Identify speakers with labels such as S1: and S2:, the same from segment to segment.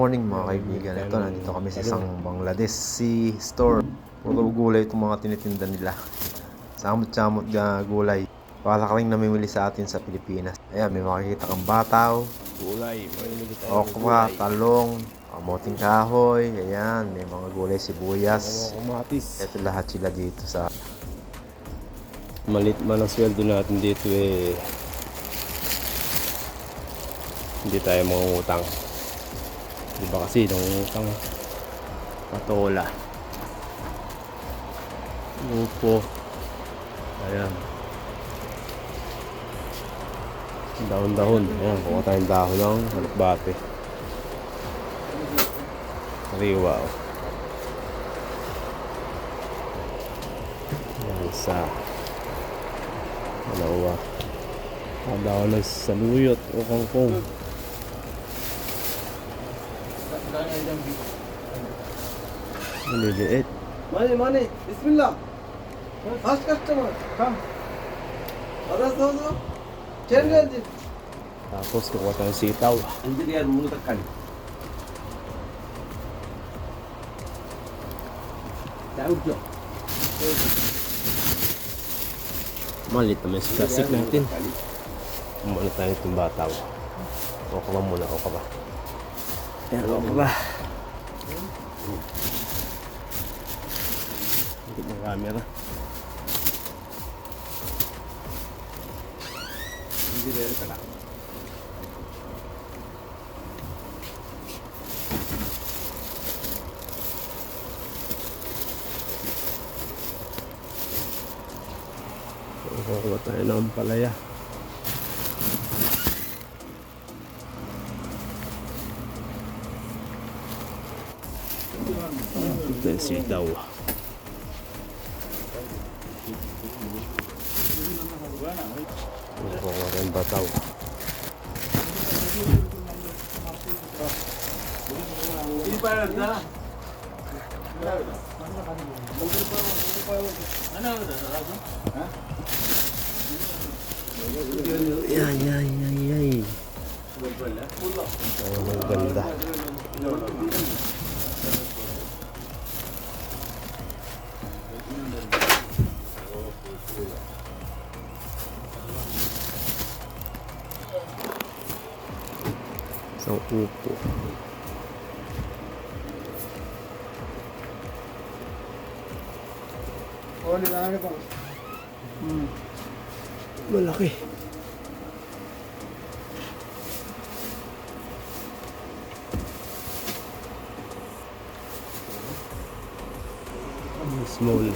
S1: morning mga kaibigan. Ito, nandito kami sa isang Bangladeshi store. Puro gulay itong mga tinitinda nila. Samot-samot ga gulay. Para kaming namimili sa atin sa Pilipinas. Ayan, may makikita kang bataw,
S2: Gulay.
S1: Okra, talong, kamoting kahoy. Ayan, may mga gulay, sibuyas.
S2: Kamatis.
S1: Ito lahat sila dito sa
S2: Malit man ang sweldo natin dito eh. Hindi tayo mangungutang. Di ba kasi nangungutang patola. Upo. Ayan. Dahon-dahon. Ayan, kuha tayong dahon ng halukbate. Sariwa. oh. Ayan, isa. Dalawa. Kada ko ng saluyot o kangkong. Maliliit.
S3: Money, money. Bismillah. First customer. Come. Others also. Ten ranges.
S2: Tapos kukuha tayong sitaw.
S3: Engineer mulu takkan. Daud jo.
S2: Malit naman si klasik natin. Muna tayo itong bataw. O ka ba muna? O ka ba? Pero o ka ba? Ikot ng camera.
S3: Engineer kala.
S2: Kukuha tayo ng palaya. Ito yung sitaw. Kukuha rin bataw.
S3: Ini pa na.
S2: Ay, ay, ay, ay. Oh, ang ganda. Isang upo.
S3: Oh, nilalagay pa.
S2: Malaki. Small.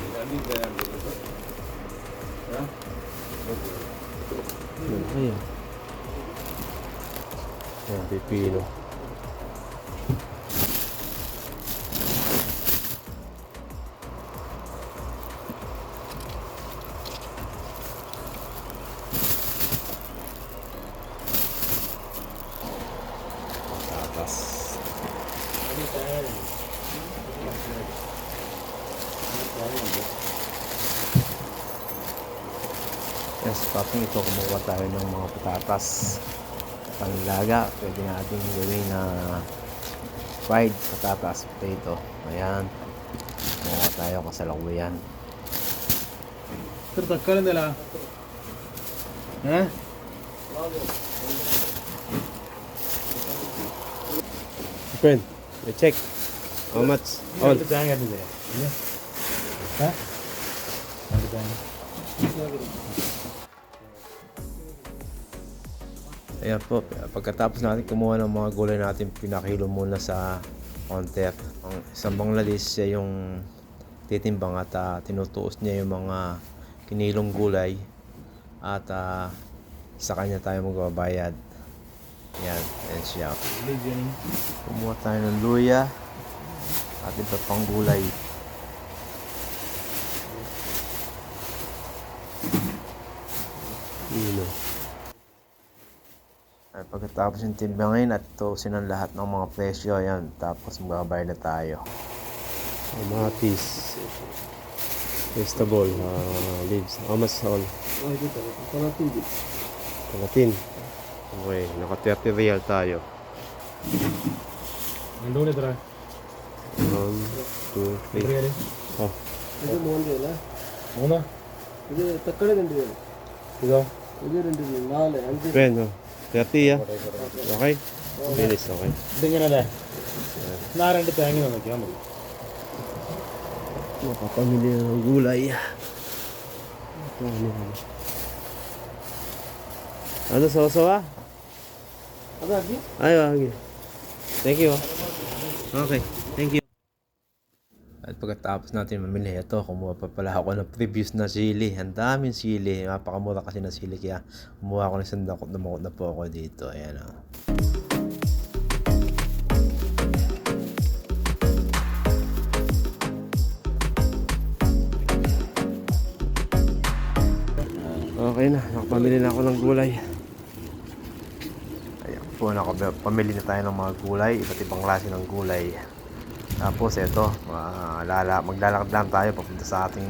S2: Malaki ah. Ayan, pipino. Tatas.
S1: Yes, pating ito kumuha tayo ng mga patatas panglaga pwede natin gawin na fried patatas potato ayan mukha tayo kasalukuyan
S3: Sir, takkala nila. Ha?
S2: Friend, we check. How much? All.
S3: Ha? Ang
S1: Ayan po, pagkatapos natin kumuha ng mga gulay natin, pinakilo muna sa counter. Ang isang Bangladesh siya yung titimbang at ah, tinutuos niya yung mga kinilong gulay at ah, sa kanya tayo magbabayad. Yan, yan siya. Kumuha tayo ng luya at iba pang gulay.
S2: Ino.
S1: Pagkatapos yung timbangin at tusin ang lahat ng mga presyo, ayan. Tapos magbabayad na tayo.
S2: Kamatis. Vegetable, uh, leaves. How much all?
S3: Ay, dito. Kalatin.
S2: Kalatin. Okay, naka 30 real tayo.
S3: Nandun na tara.
S2: One, two, three.
S3: Real.
S2: Oh.
S3: Ito mo ang real, ha? Muna. Ito, takkade rendu real. Ito?
S2: Ito rendu real. Nale, anji. Bueno. 30 ah. Okay? Finish, okay.
S3: ഇതിങ്ങനല്ലേ നാ രണ്ട് തേങ്ങ നോക്കിയാൽ മതി
S2: Makapamili na ng gulay. Ito, ano yan? Ano, sawa-sawa?
S3: അതാക്കി
S2: Ay, wagi. Thank you. Okay, thank you.
S1: At pagkatapos natin mamili ito, kumuha pa pala ako ng previous na sili. Ang daming sili. Napakamura kasi ng sili kaya kumuha ako ng isang dakot na na po ako dito. Ayan ah.
S2: Okay na, nakapamili na ako ng gulay.
S1: Ayan po, nakab- pamili na tayo ng mga gulay, iba't ibang klase ng gulay. Tapos ito, ah, lala, maglalakad lang tayo papunta sa ating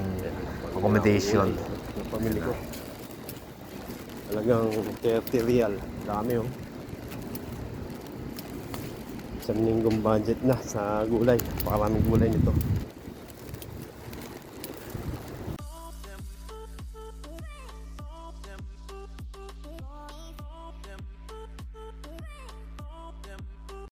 S1: accommodation.
S2: Yung pamili ko. Talagang 30 real. Dami oh. Isang linggong budget na sa gulay. Napakaraming gulay nito.